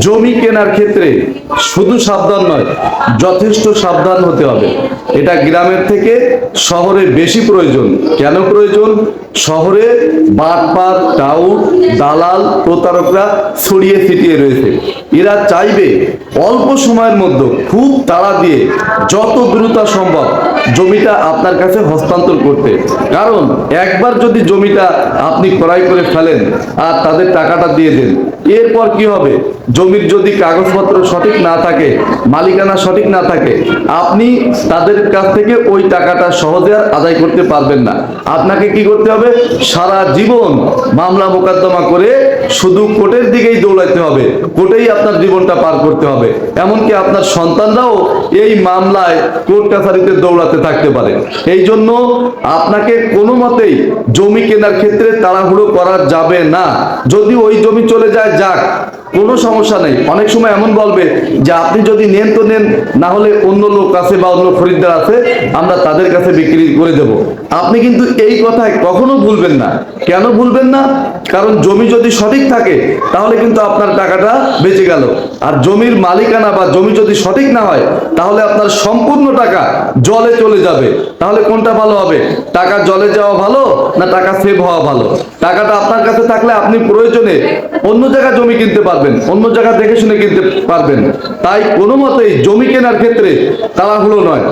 জমি কেনার ক্ষেত্রে শুধু সাবধান নয়, যথেষ্ট সাবধান হতে হবে। এটা গ্রামের থেকে শহরে বেশি প্রয়োজন। কেন প্রয়োজন? শহরে বাটপাত টাউট দালাল, প্রতারকরা ছড়িয়ে ছিটিয়ে রয়েছে। এরা চাইবে অল্প সময়ের মধ্যে খুব তাড়া দিয়ে যত দ্রুত সম্ভব জমিটা আপনার কাছে হস্তান্তর করতে। কারণ একবার যদি জমিটা আপনি ক্রয় করে ফেলেন আর তাদের টাকাটা দিয়ে দেন, এরপর কি হবে? জমির যদি কাগজপত্র সঠিক না থাকে, মালিকানা সঠিক না থাকে, আপনি তাদের কাছ থেকে ওই টাকাটা সহজে আর আদায় করতে পারবেন না। আপনাকে কি করতে হবে? সারা জীবন মামলা মোকদ্দমা করে শুধু কোটের দিকেই দৌড়াইতে হবে কোর্টেই আপনার জীবনটা পার করতে হবে। এমনকি আপনার সন্তানরাও এই মামলায় কোর্ট কাছারিতে দৌড়াতে থাকতে পারে। এই জন্য আপনাকে কোনো মতেই জমি কেনার ক্ষেত্রে তাড়াহুড়ো করা যাবে না। যদি ওই জমি চলে যায়, যাক। কোনো সমস্যা নেই। অনেক সময় এমন বলবে যে, আপনি যদি নেন তো নেন, না হলে অন্য লোক আছে বা অন্য খরিদ্দার আছে, আমরা তাদের কাছে বিক্রি করে দেব। আপনি কিন্তু এই কথায় কখনো ভুলবেন না। কেন ভুলবেন না? কারণ জমি যদি সঠিক থাকে, তাহলে কিন্তু আপনার টাকাটা বেঁচে গেল। আর জমির মালিকানা বা জমি যদি সঠিক না হয়, তাহলে আপনার সম্পূর্ণ টাকা জলে চলে যাবে। তাহলে কোনটা ভালো হবে? টাকা জলে যাওয়া ভালো, না টাকা সেভ হওয়া ভালো? টাকাটা আপনার কাছে থাকলে আপনি প্রয়োজনে অন্য জায়গায় জমি কিনতে পারবেন, অন্য জায়গা দেখে শুনে কিনতে পারবেন। তাই কোনো মতেই জমি কেনার ক্ষেত্রে তাড়াহুড়ো নয়।